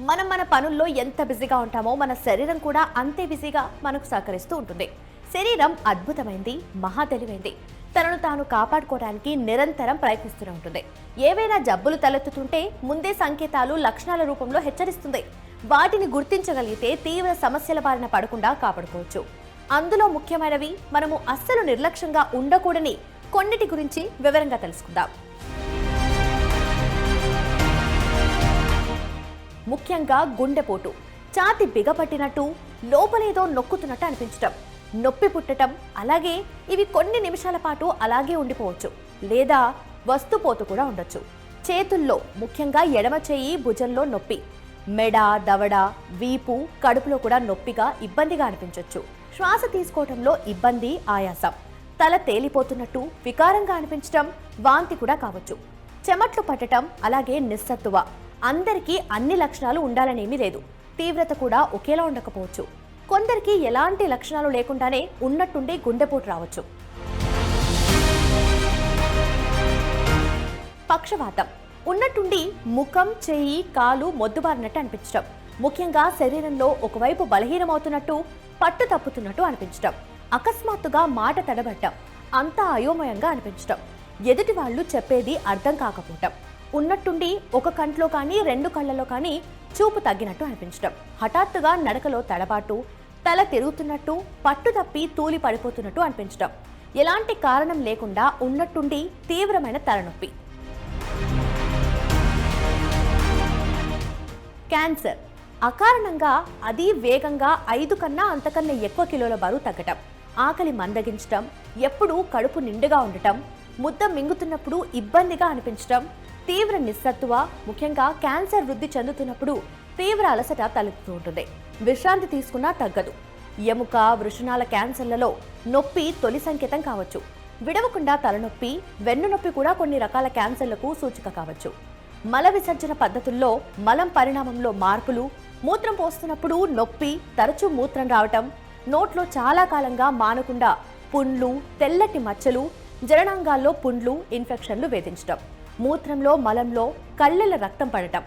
మనం మన పనుల్లో ఎంత బిజీగా ఉంటామో మన శరీరం కూడా అంతే బిజీగా మనకు సహకరిస్తూ ఉంటుంది. శరీరం అద్భుతమైంది మహా తెలివైంది. తనను తాను కాపాడుకోవడానికి నిరంతరం ప్రయత్నిస్తూనే ఉంటుంది. ఏవైనా జబ్బులు తలెత్తుతుంటే ముందే సంకేతాలు లక్షణాల రూపంలో హెచ్చరిస్తుంది. వాటిని గుర్తించగలిగితే తీవ్ర సమస్యల బారిన పడకుండా కాపాడుకోవచ్చు. అందులో ముఖ్యమైనవి మనము అస్సలు నిర్లక్ష్యంగా ఉండకూడని కొన్నిటి గురించి వివరంగా తెలుసుకుందాం. ముఖ్యంగా గుండెపోటు. ఛాతి బిగపట్టినట్టు లోపలేదో నొక్కుతున్నట్టు అనిపించటం. నొప్పి పుట్టటం అలాగే ఇవి కొన్ని నిమిషాల పాటు అలాగే ఉండిపోవచ్చు. లేదా వస్తుపోతు కూడా ఉండొచ్చు. చేతుల్లో ముఖ్యంగా ఎడమ చేయి భుజంలో నొప్పి. మెడ దవడ వీపు కడుపులో కూడా నొప్పిగా ఇబ్బందిగా అనిపించవచ్చు శ్వాస తీసుకోవటంలో ఇబ్బంది ఆయాసం. తల తేలిపోతున్నట్టు వికారంగా అనిపించటం వాంతి కూడా కావచ్చు. చెమట్లు పట్టటం అలాగే నిస్సత్తువ. అందరికీ అన్ని లక్షణాలు ఉండాలనేమీ లేదు. తీవ్రత కూడా ఒకేలా ఉండకపోవచ్చు. కొందరికి ఎలాంటి లక్షణాలు లేకుండానే ఉన్నట్టుండి గుండెపోటు రావచ్చు. పక్షవాతం. ఉన్నట్టుండి ముఖం చెయ్యి కాలు మొద్దుబారినట్టు అనిపించడం ముఖ్యంగా శరీరంలో ఒకవైపు బలహీనమవుతున్నట్టు పట్టు తప్పుతున్నట్టు అనిపించడం అకస్మాత్తుగా మాట తడబట్టం. అంతా అయోమయంగా అనిపించడం ఎదుటి వాళ్ళు చెప్పేది అర్థం కాకపోవటం. ఉన్నట్టుండి ఒక కంట్లో కానీ రెండు కళ్ళలో కానీ చూపు తగ్గినట్టు అనిపించడం హఠాత్తుగా నడకలో తడబాటు తల తిరుగుతున్నట్టు పట్టు తప్పి తూలి పడిపోతున్నట్టు అనిపించడం ఎలాంటి కారణం లేకుండా ఉన్నట్టుండి తీవ్రమైన తలనొప్పి. క్యాన్సర్. అకారణంగా అది వేగంగా ఐదు కన్నా అంతకన్నా ఎక్కువ కిలోల బరువు తగ్గటం. ఆకలి మందగించటం ఎప్పుడూ కడుపు నిండుగా ఉండటం ముద్ద మింగుతున్నప్పుడు ఇబ్బందిగా అనిపించటం తీవ్ర నిస్సత్తువ ముఖ్యంగా క్యాన్సర్ వృద్ధి చెందుతున్నప్పుడు తీవ్ర అలసట తలెత్తుతూ ఉంటుంది. విశ్రాంతి తీసుకున్నా తగ్గదు. ఎముక వృషణాల క్యాన్సర్లలో నొప్పి తొలి సంకేతం కావచ్చు. విడవకుండా తలనొప్పి వెన్నునొప్పి కూడా కొన్ని రకాల క్యాన్సర్లకు సూచిక కావచ్చు. మల విసర్జన పద్ధతుల్లో మలం పరిణామంలో మార్పులు మూత్రం పోస్తున్నప్పుడు నొప్పి తరచూ మూత్రం రావటం నోట్లో చాలా కాలంగా మానకుండా పుండ్లు తెల్లటి మచ్చలు జరణాంగాల్లో పుండ్లు ఇన్ఫెక్షన్లు వేధించటం. మూత్రంలో మలంలో కళ్ళల రక్తం పడటం.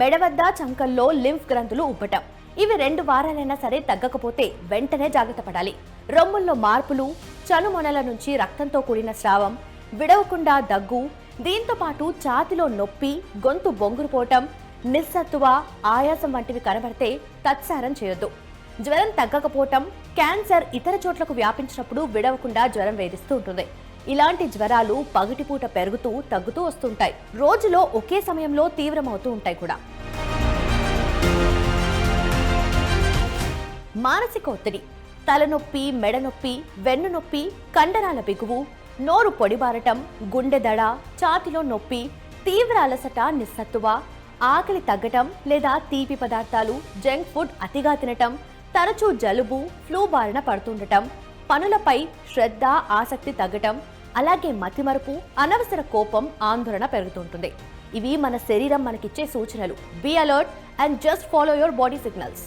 మెడ వద్ద చంకల్లో లింఫ్ గ్రంథులు ఉబ్బటం. ఇవి రెండు వారాలైనా సరే తగ్గకపోతే వెంటనే జాగ్రత్త పడాలి. రొమ్ముల్లో మార్పులు చనుమొనల నుంచి రక్తంతో కూడిన స్రావం విడవకుండా దగ్గు దీంతో పాటు ఛాతిలో నొప్పి గొంతు బొంగురుపోవటం నిస్సత్తువ ఆయాసం వంటివి కనబడితే తత్సారం చేయొద్దు. జ్వరం తగ్గకపోవటం క్యాన్సర్ ఇతర చోట్లకు వ్యాపించినప్పుడు విడవకుండా జ్వరం వేధిస్తూ ఉంటుంది. ఇలాంటి జ్వరాలు పగటిపూట పెరుగుతూ తగ్గుతూ వస్తుంటాయి. రోజులో ఒకే సమయంలో తీవ్రమవుతూ ఉంటాయి కూడా. మానసిక ఒత్తిడి తలనొప్పి మెడనొప్పి వెన్ను నొప్పి కండరాల బిగువు నోరు పొడిబారటం గుండె దడ ఛాతిలో నొప్పి తీవ్ర అలసట నిస్సత్తువ ఆకలి తగ్గటం లేదా తీపి పదార్థాలు జంక్ ఫుడ్ అతిగా తినటం తరచూ జలుబు ఫ్లూ బారిన పడుతుండటం పనులపై శ్రద్ధ ఆసక్తి తగ్గటం అలాగే మతిమరుపు అనవసర కోపం ఆందోళన పెరుగుతుంటుంది. ఇవి మన శరీరం మనకిచ్చే సూచనలు. Be alert and just follow your body signals